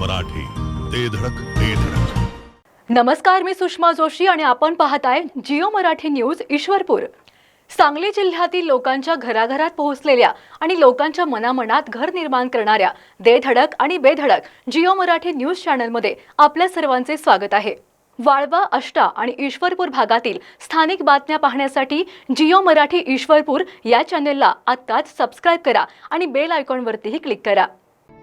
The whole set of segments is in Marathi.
मराठी. ते धडक ते धडक. नमस्कार मी सुषमा जोशी आणि आपण पाहताय जिओ मराठी न्यूज ईश्वरपूर. सांगली जिल्ह्यातील लोकांच्या घराघरात पोहोचलेल्या आणि लोकांच्या मनामनात घर निर्माण करणाऱ्या देधडक आणि बेधडक जिओ मराठी न्यूज चॅनलमध्ये आपल्या सर्वांचे स्वागत आहे. वाळवा अष्टा आणि ईश्वरपूर भागातील स्थानिक बातम्या पाहण्यासाठी जिओ मराठी ईश्वरपूर या चॅनेलला आत्ताच सबस्क्राईब करा आणि बेल आयकॉनवरतीही क्लिक करा.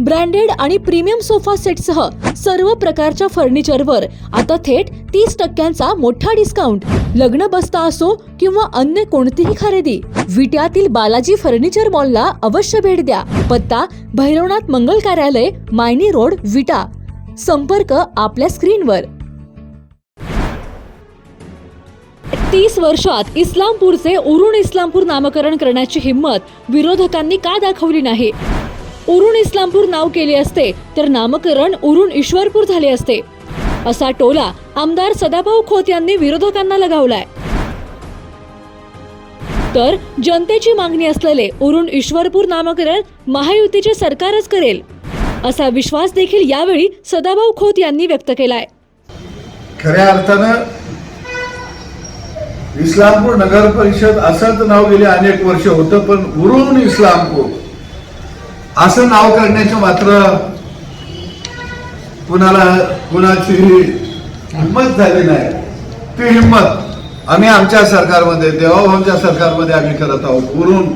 ब्रँडेड आणि प्रीमियम सोफा सेटसह सर्व प्रकारच्या फर्निचरवर आता थेट तीस टक्क्यांचा मोठा डिस्काउंट. लग्न बसता असो किंवा अन्य कोणतीही खरेदी विट्यातील बालाजी फर्निचर मॉलला अवश्य भेट द्या. पत्ता भैरवनाथ मंगल कार्यालय मायनी रोड विटा. संपर्क आपल्या स्क्रीनवर. तीस वर्षात इस्लामपूरचे उरुण इस्लामपूर नामकरण करण्याची हिंमत विरोधकांनी का दाखवली नाही? उरुण इस्लामपूर नाव केले असते तर नामकरण उरुण ईश्वरपूर झाले असते. असा टोला आमदार सदाभाऊ खोत यांनी विरोधकांना लगावलाय. तर जनतेची मागणी असलेले उरुण ईश्वरपूर नामकरण महायुतीचे सरकारच करेल असा विश्वास देखील यावेळी सदाभाऊ खोत यांनी व्यक्त केलाय. खऱ्या अर्थानं इस्लामपूर नगर परिषद असंच नाव गेले अनेक वर्ष होतं पण उरुण इस्लामपूर असं नाव करण्याचं मात्र कुणाला कुणाची हिंमत झाली नाही. ती हिंमत आम्ही आमच्या सरकारमध्ये देवाभाऊंच्या सरकारमध्ये आम्ही करत आहोत उरून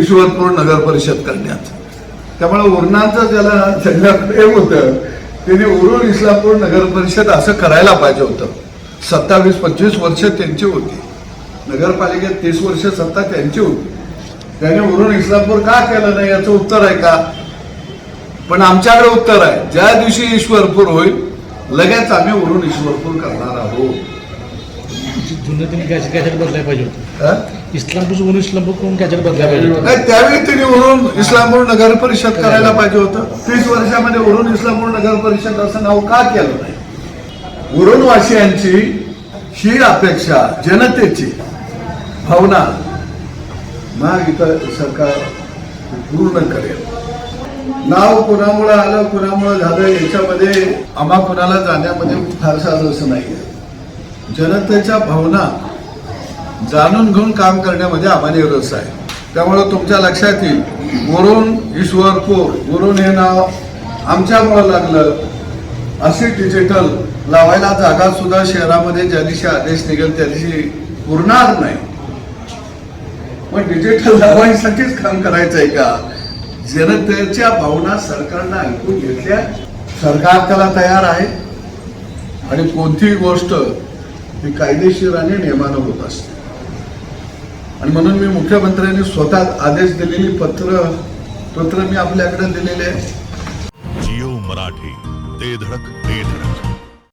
ईश्वरपूर नगर परिषद करण्यात. त्यामुळे उरणांचं ज्याला ज्यांना प्रेम होतं त्यांनी उरून इस्लामपूर नगर परिषद असं करायला पाहिजे होतं. सत्तावीस पंचवीस वर्ष त्यांची होती. नगरपालिकेत तीस वर्ष सत्ता त्यांची होती. त्याने उरून इस्लामपूर का केलं नाही याचं उत्तर आहे का? पण आमच्याकडे उत्तर आहे. ज्या दिवशी ईश्वरपूर होईल लगेच आम्ही उरून ईश्वरपूर करणार आहोत. जुनं त्यांनी बदलायला पाहिजे होतं? इस्लामपूर म्हणून इस्लामपूर करून कॅचेट बदलायला पाहिजे होतं. त्यावेळी त्यांनी उरून इस्लामपूर नगर परिषद करायला पाहिजे होतं. तीस वर्षामध्ये उरून इस्लामपूर नगर परिषद असं नाव का केलं नाही? उरून वासियांची ही अपेक्षा जनतेची भावना महायुत सरकार पूर्ण करेल. नाव कुणामुळं आलं कुणामुळं झालं याच्यामध्ये आम्हा कुणाला जाण्यामध्ये फारसा रस नाही जनतेच्या भावना जाणून घेऊन काम करण्यामध्ये आम्हाला रस आहे. त्यामुळं तुमच्या लक्षात येईल वरुण ईश्वर कोर वरुण हे नाव आमच्यामुळं लागलं. असे डिजिटल लावायला जागा सुद्धा शहरामध्ये ज्या दिवशी आदेश निघेल त्या दिवशी पुरणार नाही. मग डिजिटल दवाईसाठीच काम करायचं आहे का? जनतेच्या भावना सरकारनं ऐकून घेतल्या. सरकार त्याला तयार आहे. आणि कोणतीही गोष्ट ही कायदेशीर आणि नियमानं होत असते. आणि म्हणून मी मुख्यमंत्र्यांनी स्वतः आदेश दिलेली पत्र पत्र मी आपल्याकडे दिलेले आहे. जिओ मराठी ते धडक ते धडक.